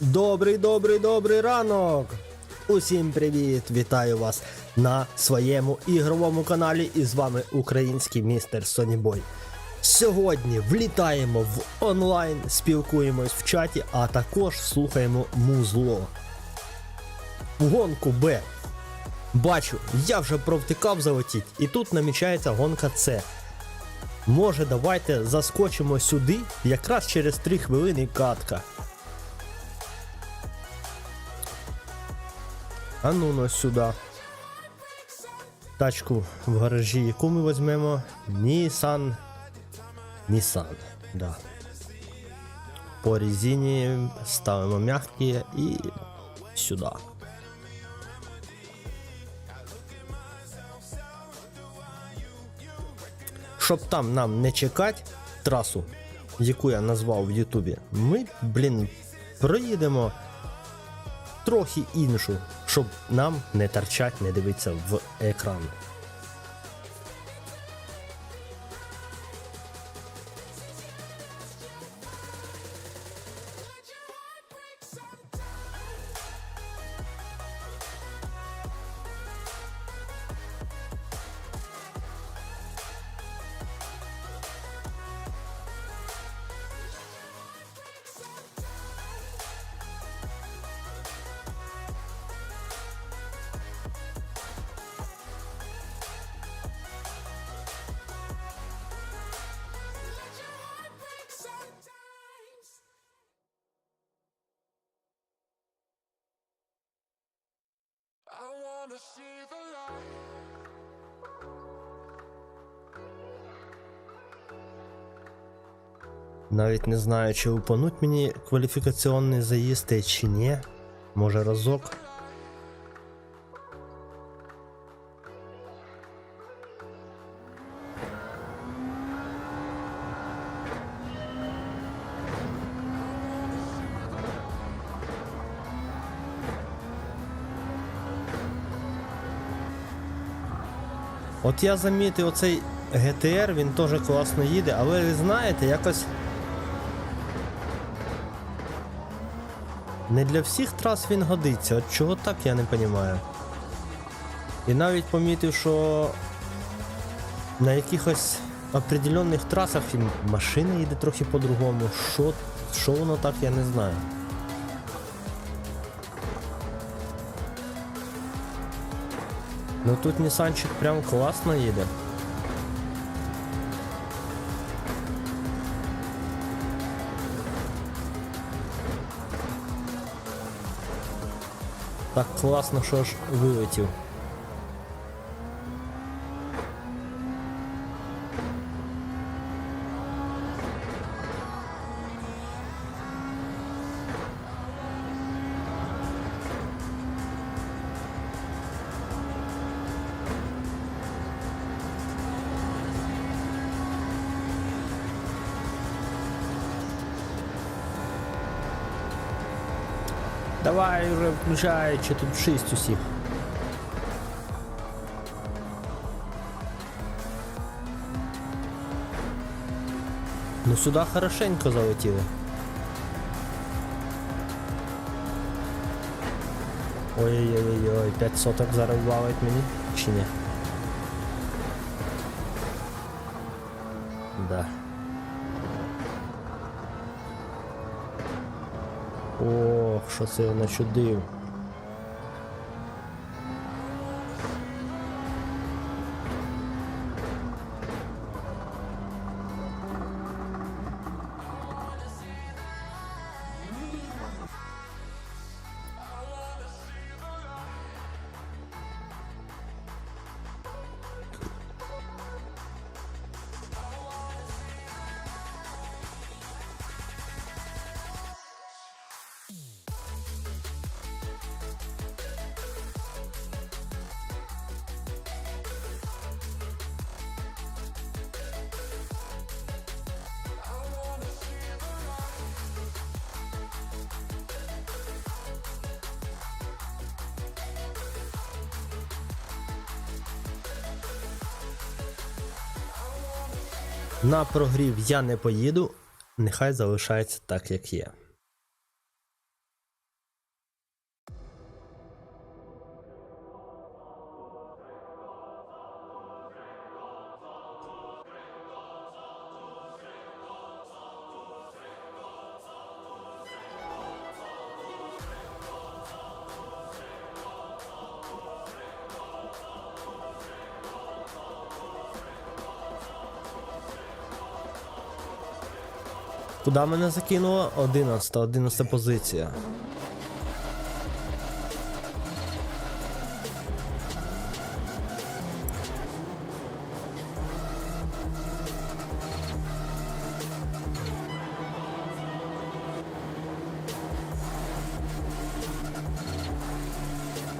Добрий, добрий, добрий ранок! Усім привіт! Вітаю вас на своєму ігровому каналі. І з вами український містер Сонібой. Сьогодні влітаємо в онлайн, спілкуємось в чаті, а також слухаємо музло. Гонку Б. Бачу, я вже провтикав залетіть, і тут намічається гонка С. Може, давайте заскочимо сюди, якраз через 3 хвилини катка. А ну ну сюди. Тачку в гаражі, яку ми візьмемо? Nissan. Nissan, да. По резині ставимо м'які і сюди. Щоб там нам не чекати трасу, яку я назвав в Ютубі, ми, блін, проїдемо трохи іншу, щоб нам не торчать, не дивитися в екран. Навіть не знаю, чи упануть мені кваліфікаційний заїзд чи ні. Може разок. От я замітив оцей GTR, він теж класно їде, але ви знаєте, якось Не для всіх трас він годиться, от чого так я не розумію. І навіть помітив, що на якихось определенних трасах машина їде трохи по-другому. Що воно так, я не знаю. Ну тут Нісанчик прям класно їде. Так класно, що ж вилетів. Уже тут 6 усіх. Ну сюди хорошенько залетіли. Ой-ой-ой, 5 соток зараз вбавить мені, чи ні? Да. Ох, що це я начудив. На прогрів я не поїду, нехай залишається так, як є. Куди мене закинуло? 11, 11 позиція.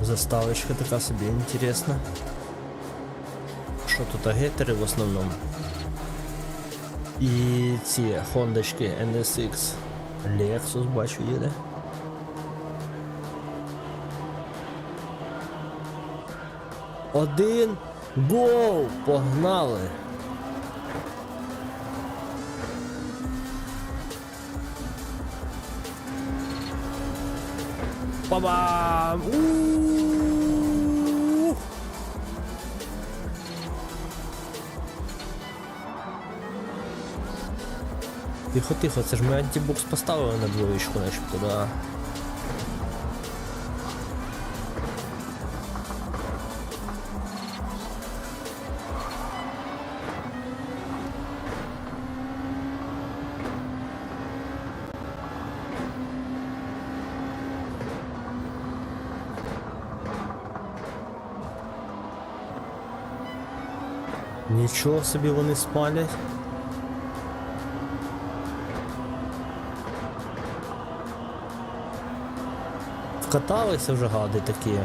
Заставочка така собі інтересна. Що тут агетери в основному? І ці хондочки NSX. Lexus бачу їде. Один. Гоу! Погнали! Па-бам! У-у-у! Тихо, тихо, це ж ми антибукс поставили на двоєчку, начебто, да. Нічого собі вони спалять. Вкаталися вже гади такі.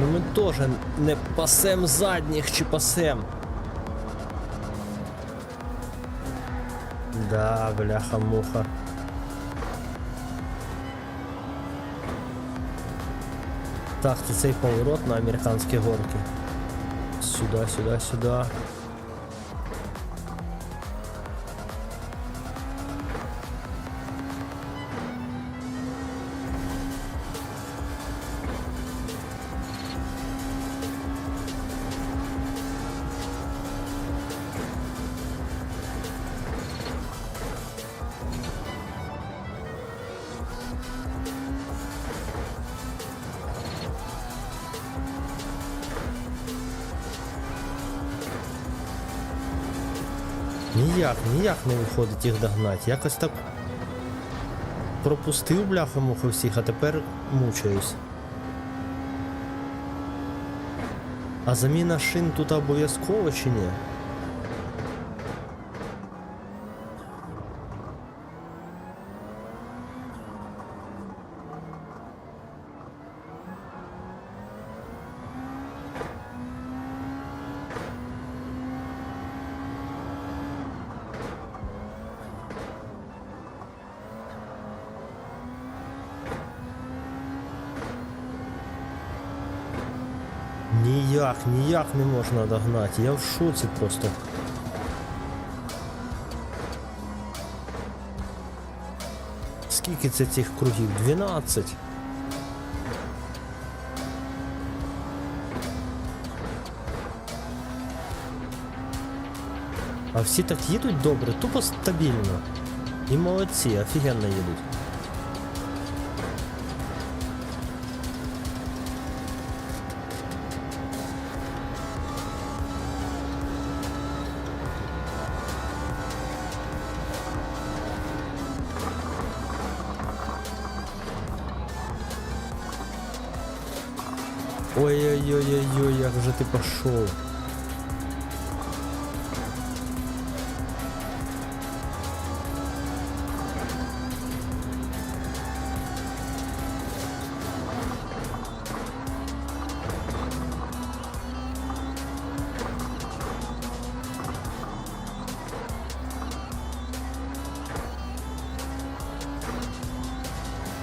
Ну ми теж не пасем задніх чи пасем. Да, бляха-муха. Так, це цей поворот на американські горки. Сюди, сюди, сюди. Ніяк, ніяк не виходить їх догнати. Якось так пропустив бляха муху всіх, а тепер мучаюсь. А заміна шин тут обов'язково чи ні? Ніяк, ніяк не можна догнати. Я в шоці просто. Скільки це цих кругів? 12. А всі так їдуть добре, тупо стабільно. І молодці, офігенно їдуть. Ой-ой-ой-ой-ой, як же ти пошел.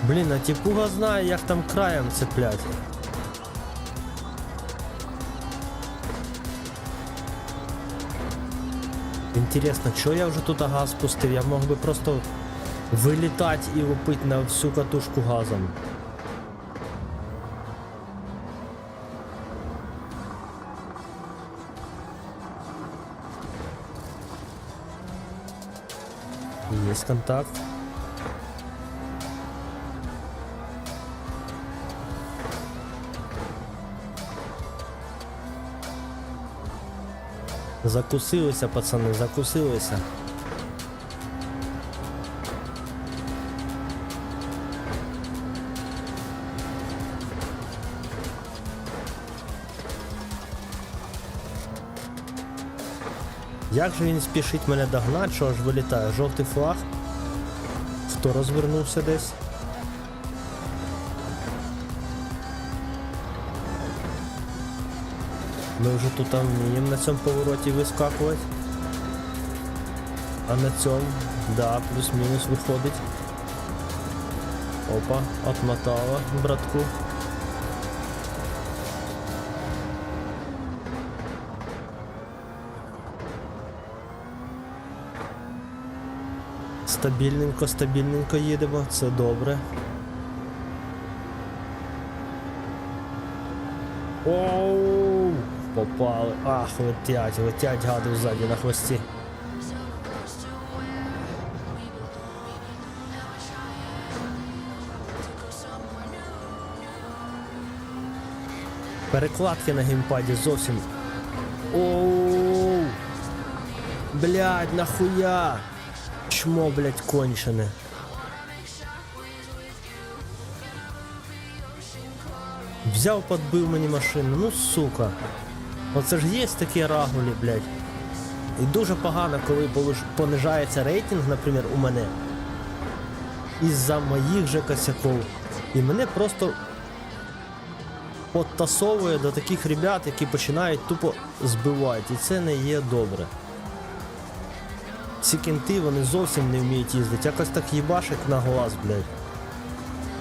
Блін, а тіпуга знає, як там краєм цеплять. Інтересно, що я вже тут газ пустив? Я мог би просто вилітати і лупити на всю катушку газом. Есть контакт. Закусилися, пацани, закусилися. Як же він спішить мене догнати, що аж вилітає? Жовтий флаг. Хто розвернувся десь? Ми вже тут там вміємо на цьому повороті вискакувати. А на цьому, да, плюс-мінус виходить. Опа, отмотала, братку. Стабільненько, стабільненько їдемо, це добре. Оу, попали. Ах, летять, летять гади ззаді на хвості. Перекладки на геймпаді зовсім. Оу. Блядь, нахуя? Чмо, блядь, кончене. Взяв, подбив мені машину, ну сука. Оце ж є такі рагулі, блядь. І дуже погано, коли понижається рейтинг, наприклад, у мене. Із-за моїх же косяков. І мене просто подтасовує до таких ребят, які починають тупо збивати. І це не є добре. Ці кінти вони зовсім не вміють їздити. Якось так їбашить на глаз, блядь.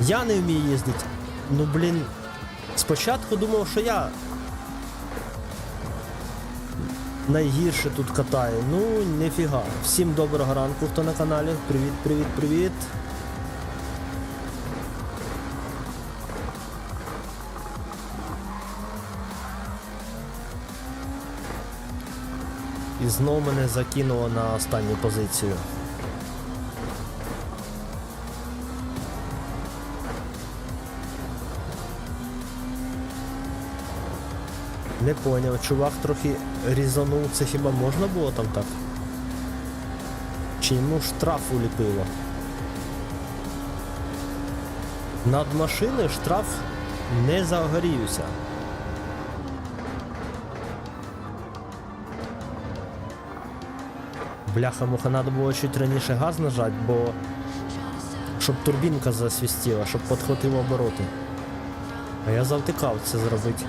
Я не вмію їздити. Ну блін. Спочатку думав, що я найгірше тут катаю. Ну, ніфіга. Всім доброго ранку, хто на каналі. Привіт, привіт, привіт. І знову мене закинуло на останню позицію. Не поняв, чувак трохи різанув, це хіба можна було там так? Чи йому штраф уліпило? Над машиною штраф не загорівся. Бляха, муха, треба було чуть раніше газ нажати, бо щоб турбінка засвістіла, щоб підхватив обороти. А я завтикав це зробити.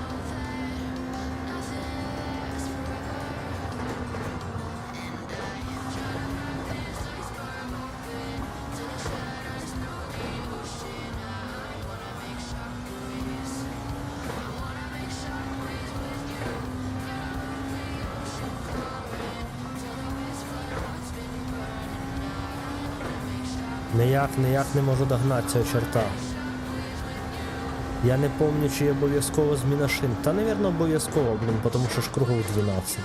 Ніяк, ніяк не можу догнати цього чорта. Я не пам'ятаю, чи обов'язково зміна шин. Та, навірно, обов'язково, блін, тому що ж кругов 12.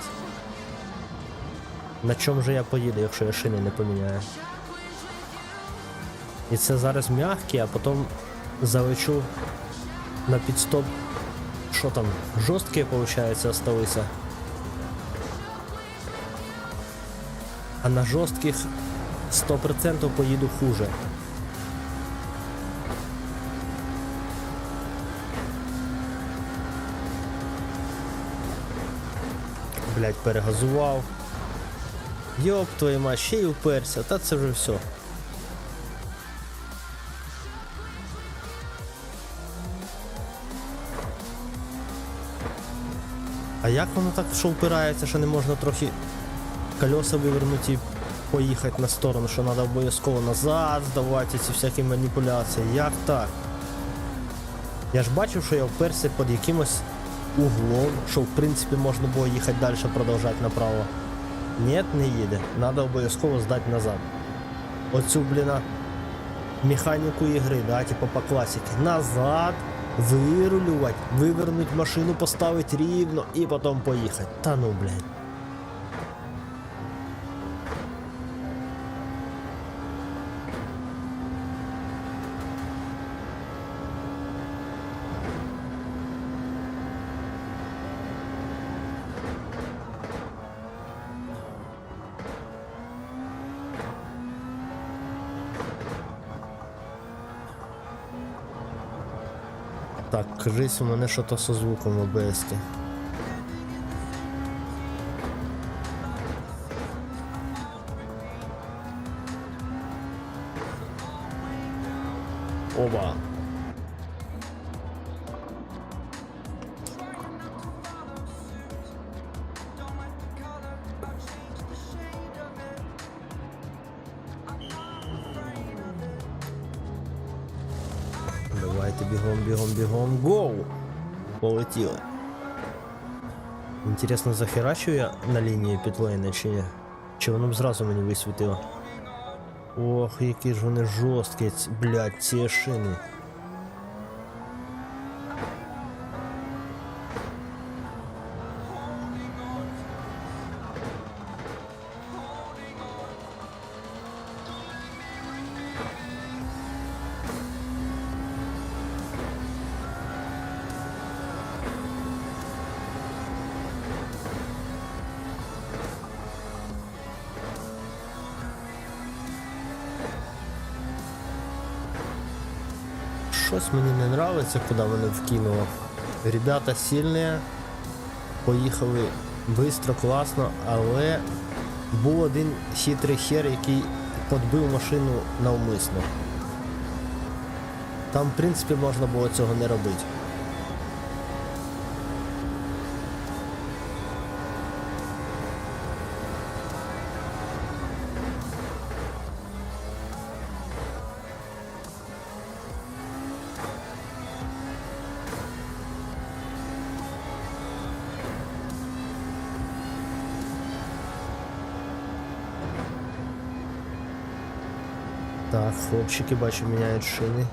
На чому же я поїду, якщо я шини не поміняю? І це зараз м'які, а потім залечу на підстоп. Що там, жорсткі, виходить, осталися. А на жорстких 100% поїду хуже. Блять, перегазував. Йоп твою мать, ще й уперся, та це вже все. А як воно так що впирається, що не можна трохи колеса вивернути поїхати на сторону, що треба обов'язково назад здавати ці всякі маніпуляції. Як так? Я ж бачив, що я вперся під якимось углом, що в принципі можна було їхати далі, продовжати направо. Ні, не їде. Треба обов'язково здати назад. Оцю, бліна, механіку ігри, да, типу по класіки. Назад, вирулювати, вивернути машину, поставити рівно і потім поїхати. Та ну, блядь. Кажись, у мене що-то со звуком ОБС. -ки. Оба. Полетіли. Інтересно, захерачу я на лінії підлейна чи ні? Чи воно б зразу мені висвітило? Ох, які ж вони жорсткі, блядь, ці шини. Щось мені не нравиться, куди мене вкинуло. Ребята сильні, поїхали швидко, класно, але був один хитрий хер, який подбив машину навмисно. Там, в принципі, можна було цього не робити. Хлопчики, бачу, міняють шини.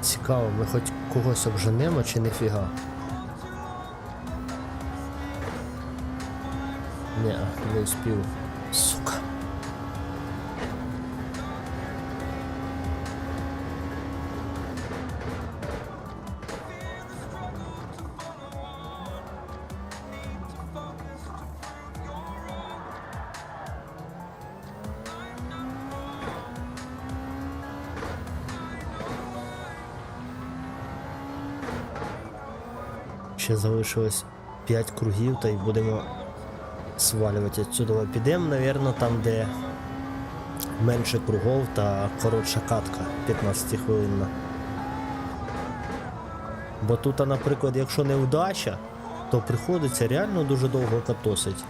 Цікаво, ми хоч когось обженемо чи ніфіга? Ні, не успів. Залишилось 5 кругів та й будемо свалювати відсюди. Підемо, напевно, там, де менше кругов та коротша катка 15 хвилинна. Бо тут, наприклад, якщо не вдача, то приходиться реально дуже довго катосить.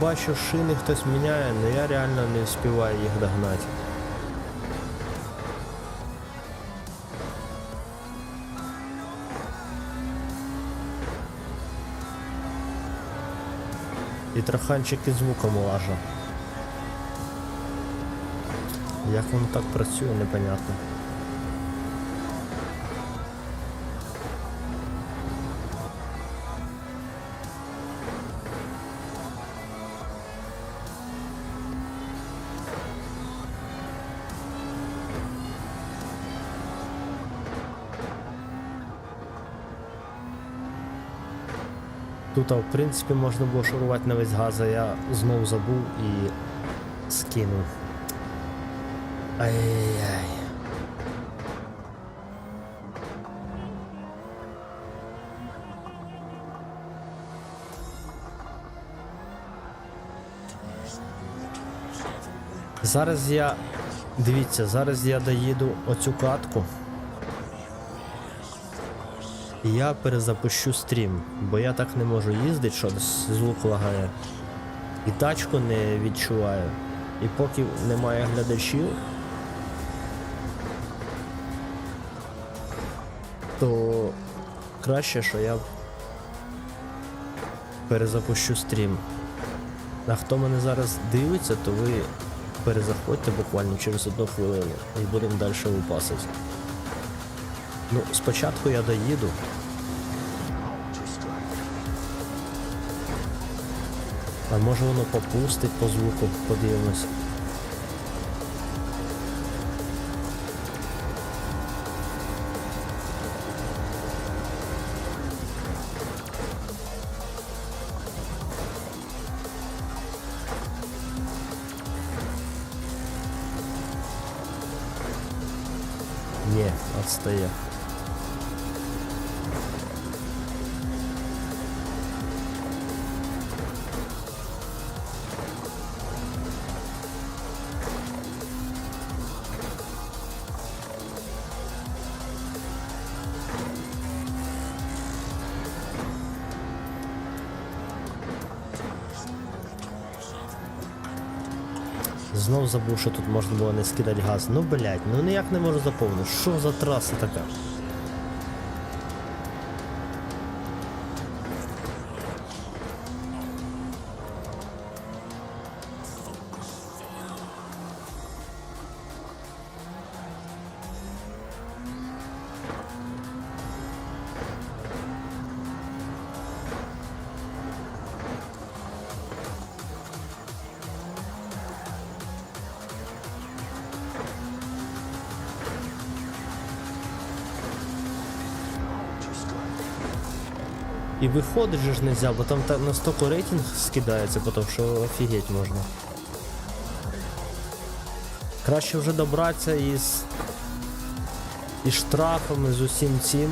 Бачу, шини хтось міняє, але я реально не встигаю їх догнати. І троханчик із звуком лажа. Як воно так працює, непонятно. Тут, в принципі, можна було шурувати на весь газ, а я знов забув і скинув. Ай-яй-яй. Зараз я. Дивіться, зараз я доїду оцю катку. Я перезапущу стрім, бо я так не можу їздити, що звук лагає. І тачку не відчуваю. І поки немає глядачів, то краще, що я перезапущу стрім. А хто мене зараз дивиться, то ви перезаходьте буквально через одну хвилину і будемо далі лупасити. Ну, спочатку я доїду. А може воно попустить по звуку, подивимось. Знов забув, що тут можна було не скидати газ. Ну блять, ну ніяк не можу заповнити. Що за траса така? І виходить же ж нельзя, бо там так настільки рейтинг скидається, потім що офігеть можна. Краще вже добратися із. із штрафами, з усім цим.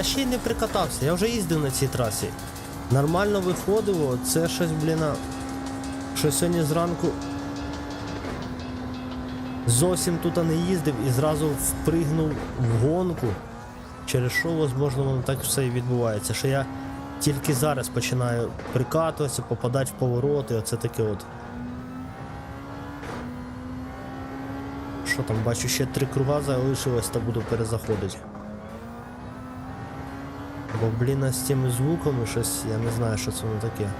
Та ще й не прикатався, я вже їздив на цій трасі. Нормально виходило, це щось, блін, а, що сьогодні зранку зовсім тут не їздив і зразу впригнув в гонку. Через що, можливо, воно так все і відбувається. Що я тільки зараз починаю прикатуватися, попадати в повороти, оце таке от. Що там, бачу, ще три круга залишилось, та буду перезаходити. Бо, блін, а з цими звуками щось, я не знаю, що це воно таке.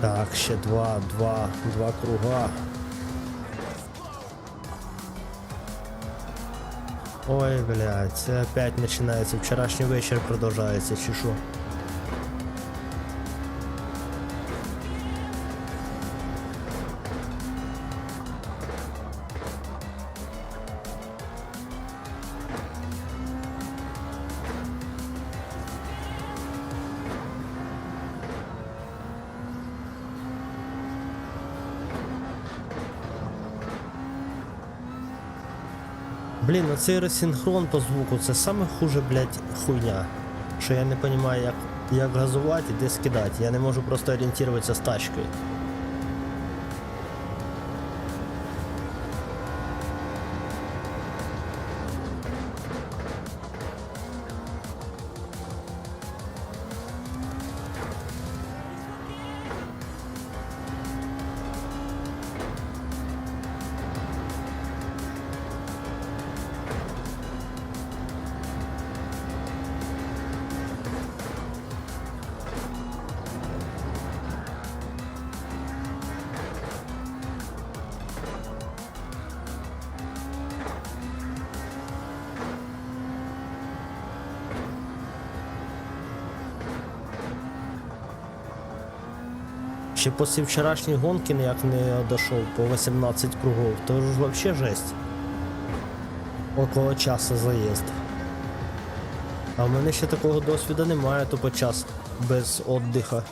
Так, ще два, два, два круга. Ой, блядь, це опять починається. Вчорашній вечір продовжається, що? Блін, ну цей ресінхрон по звуку це саме хуже, блядь, хуйня. Що я не розумію, як, як газувати і де скидати. Я не можу просто орієнтуватися з тачкою. Ще після вчорашньої гонки ніяк не дійшов по 18 кругов, то ж взагалі жесть. Около часу заїзд. А в мене ще такого досвіду немає, то по час без віддиха.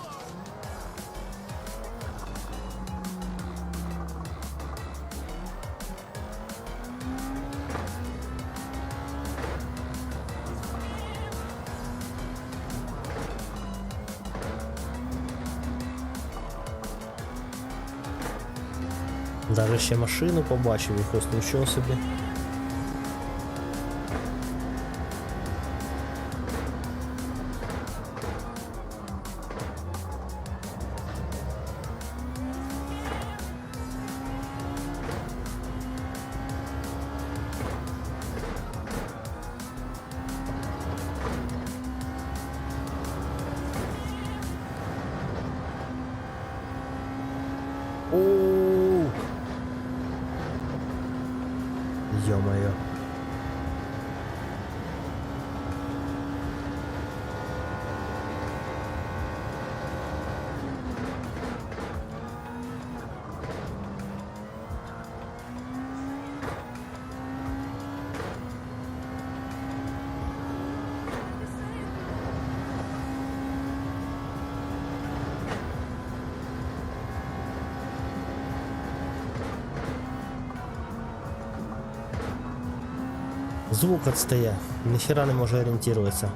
Ще машину побачив якось, нічого собі. Звук отстає, ніхера не може орієнтуватися.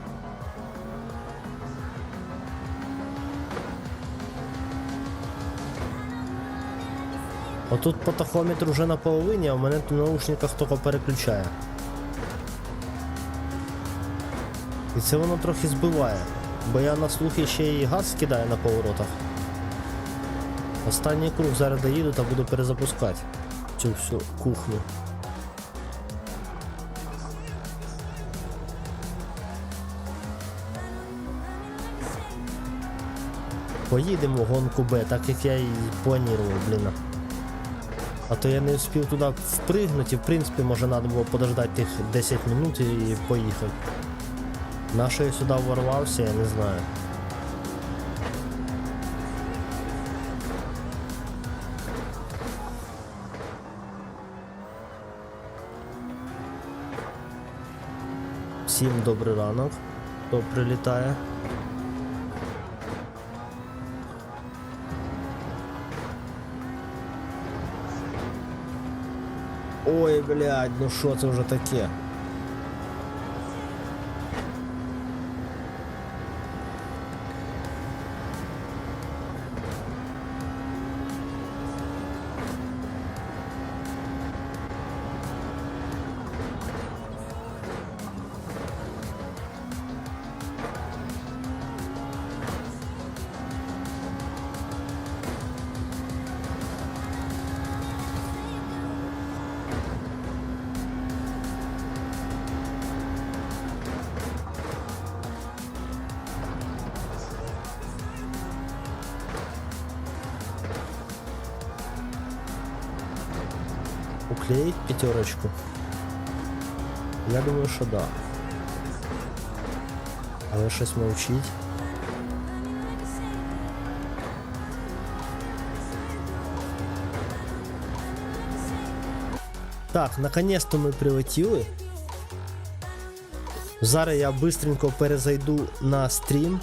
Отут по тахометру вже на половині, а в мене в наушниках тільки переключає. І це воно трохи збиває, бо я на слухі ще і газ кидаю на поворотах. Останній круг зараз доїду та буду перезапускати цю всю кухню. Поїдемо в гонку Б, так як я і планував, блін. А то я не встиг туди впригнути, в принципі може треба було подождати тих 10 минут і поїхати. На що я сюди ворвався, я не знаю. Всім добрий ранок, хто прилітає. Блядь, ну що це вже таке? Уклеїть пятерочку? Я думаю, що да. Але щось мовчить. Так, наконец-то ми прилетіли. Зараз я быстренько перезайду на стрім.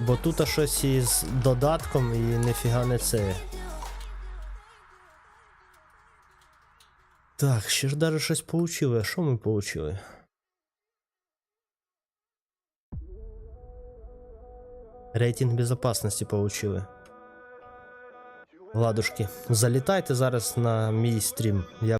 Бо тут щось із додатком і нифіга не це. Так, ще ж даже щось получили. А що ми получили? Рейтинг безопасности получили. Ладушки, залітайте зараз на мій стрім. Я